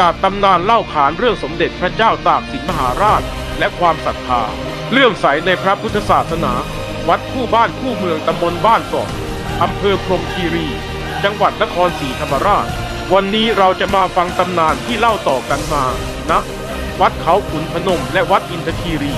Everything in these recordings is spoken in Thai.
จากตำนานเล่าขานเรื่องสมเด็จพระเจ้าตากสินมหาราช และความศรัทธาเลื่อมใสในพระพุทธศาสนา วัดคู่บ้านคู่เมืองตำบลบ้านเกาะอำเภอพรมคีรี จังหวัดนครศรีธรรมราช วันนี้เราจะมาฟังตำนานที่เล่าต่อกันมานะวัดเขาขุนพนมและวัดอินทคีรี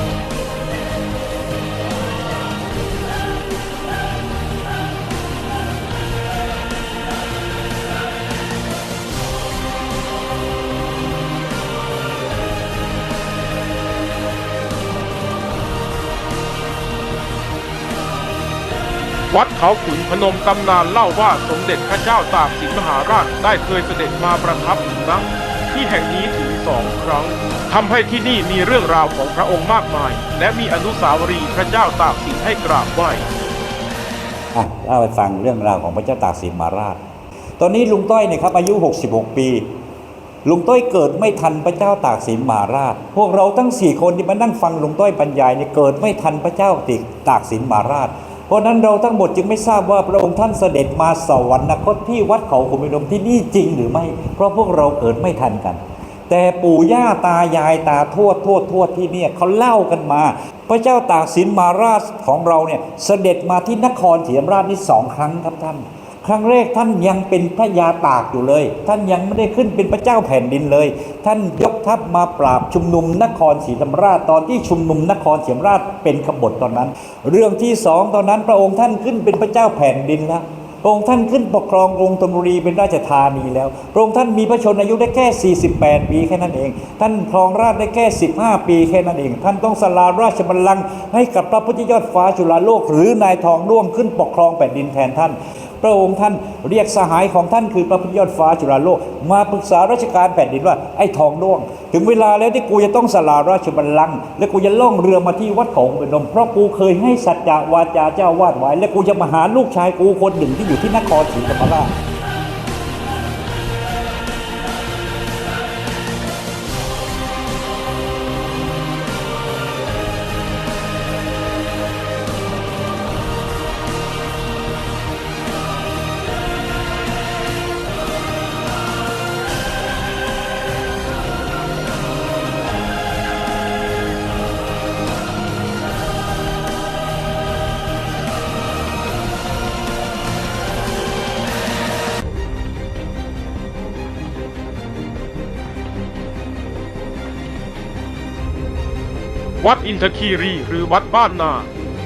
วัดเขาขุนพนมตำนานเล่าว่าสมเด็จพระเจ้าตากสินมหาราชได้เคยเสด็จมาประทับอยู่ณที่แห่งนี้ถึงสองครั้งทำให้ที่นี่มีเรื่องราวของพระองค์มากมาย และมีอนุสาวรีย์พระเจ้าตากสินให้กราบไหว้อะเล่าให้ฟังเรื่องราวของพระเจ้าตากสินมหาราช ตอนนี้ลุงต้อยเนี่ยครับอายุ 66 ปี ลุงต้อยเกิดไม่ทันพระเจ้าตากสินมหาราช พวกเราทั้ง 4 คนที่มานั่งฟังลุงต้อยบรรยายเนี่ยเกิดไม่ทันพระเจ้าติกตากสินมหาราช ราะนั้นเราทั้งหมดจึงไม่ทราบว่าพระองค์ท่านเสด็จมาสวรรคตที่วัดเขาขุนพนมที่นี่จริงหรือไม่ เพราะพวกเราเกิดไม่ทันกัน แต่ปู่ย่าตายายตาทวดทวดทวดที่เนี่ยเขาเล่ากันมา พระเจ้าตากสินมาราชของเราเนี่ยเสด็จมาที่นครศรีธรรมราชนี่สองครั้งครับท่าน ครั้งแรกท่านยังเป็นพระยาตากอยู่เลย ท่านยังไม่ได้ขึ้นเป็นพระเจ้าแผ่นดินเลย ท่านยกทัพมาปราบชุมนุมนครศรีธรรมราชตอนที่ชุมนุมนครศรีธรรมราชเป็นขบฏตอนนั้น เรื่องที่สองตอนนั้นพระองค์ท่านขึ้นเป็นพระเจ้าแผ่นดินแล้วพระองค์ท่านขึ้นปกครองกรุงธนบุรีเป็นราชธานีแล้ว พระองค์ท่านมีพระชนอายุได้แค่ 48 ปีแค่นั้นเอง ท่านครองราชได้แค่ 15 ปีแค่นั้นเอง ท่านต้องสละราชบัลลังก์ให้กับพระพุทธยอดฟ้าจุฬาโลก หรือนายทองร่วงขึ้นปกครองแผ่นดินแทนท่าน พระองค์ท่านเรียกสหายของท่านคือพระพุทธยอดฟ้าจุฬาโลก มาปรึกษาราชการแผ่นดินว่าไอ้ทองร่วง ถึงเวลาแล้วที่กูจะต้องสละราชบัลลังก์และกูจะล่องเรือมาที่วัดเขาพนม เพราะกูเคยให้สัจจะวาจาเจ้าวาดไว้ และกูจะมาหาลูกชายกูคนหนึ่งที่อยู่ที่นครศรีธรรมราช วัดอินทคีรีหรือวัดบ้านนา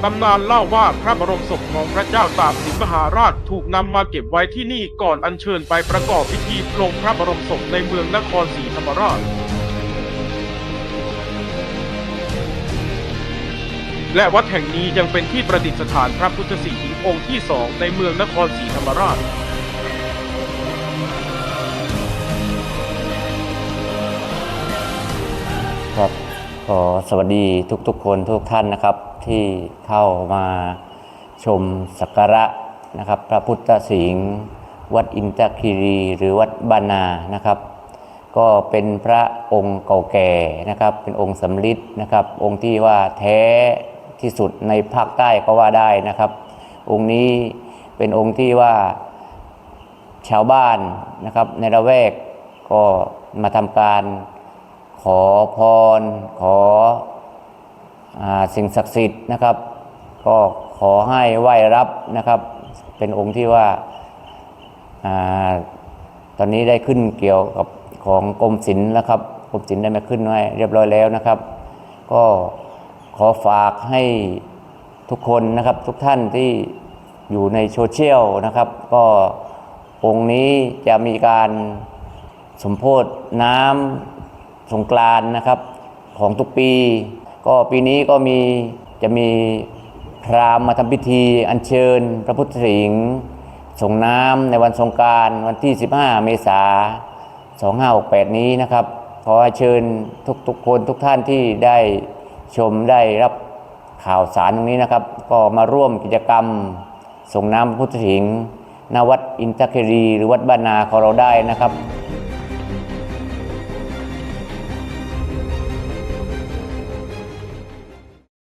ตำนานเล่าว่าพระบรมศพของพระเจ้าตากสินมหาราชถูกนำมาเก็บไว้ที่นี่ก่อนอัญเชิญไปประกอบพิธีปลงพระบรมศพในเมืองนครศรีธรรมราช และวัดแห่งนี้ยังเป็นที่ประดิษฐานพระพุทธศีหิงองค์ที่สองในเมืองนครศรีธรรมราชครับ ขอสวัสดีทุกๆคนทุกท่านนะครับ ที่เข้ามาชมสักการะนะครับ พระพุทธสิงห์วัดอินทคีรีหรือวัดบานานะครับ ก็เป็นพระองค์เก่าแก่นะครับ เป็นองค์สำริดนะครับ องค์ที่ว่าแท้ที่สุดในภาคใต้ก็ว่าได้นะครับ องค์นี้เป็นองค์ที่ว่าชาวบ้านนะครับในละแวกก็มาทำการ ขอพร ขออสิ่งศักดิ์สิทธิ์นะครับ ก็ขอให้ไหว้รับนะครับ เป็นองค์ที่ว่าอตอนนี้ได้ขึ้นเกี่ยวกับของกรมศิลป์แล้วครับกรมศิลป์ได้มาขึ้นไว้เรียบร้อยแล้วนะครับ ก็ขอฝากให้ทุกคนนะครับทุกท่านที่อยู่ในโซเชียลนะครับ ก็องค์นี้จะมีการสมโพธน้ำ สงกรานนะครับของทุกปี ก็ปีนี้ก็มีจะมีพราหมณ์มาทำพิธีอัญเชิญ พระพุทธสิงห์ส่งน้ำในวันสงกรารวันที่ 15 เมษายน 2568 นี้นะครับ ขอเชิญทุกๆคนทุกท่านที่ได้ชมได้รับข่าวสารตรงนี้นะครับ ก็มาร่วมกิจกรรมส่งน้ำพระพุทธสิงห์ณวัดอินทครีหรือวัดบ้านนาของเราได้นะครับ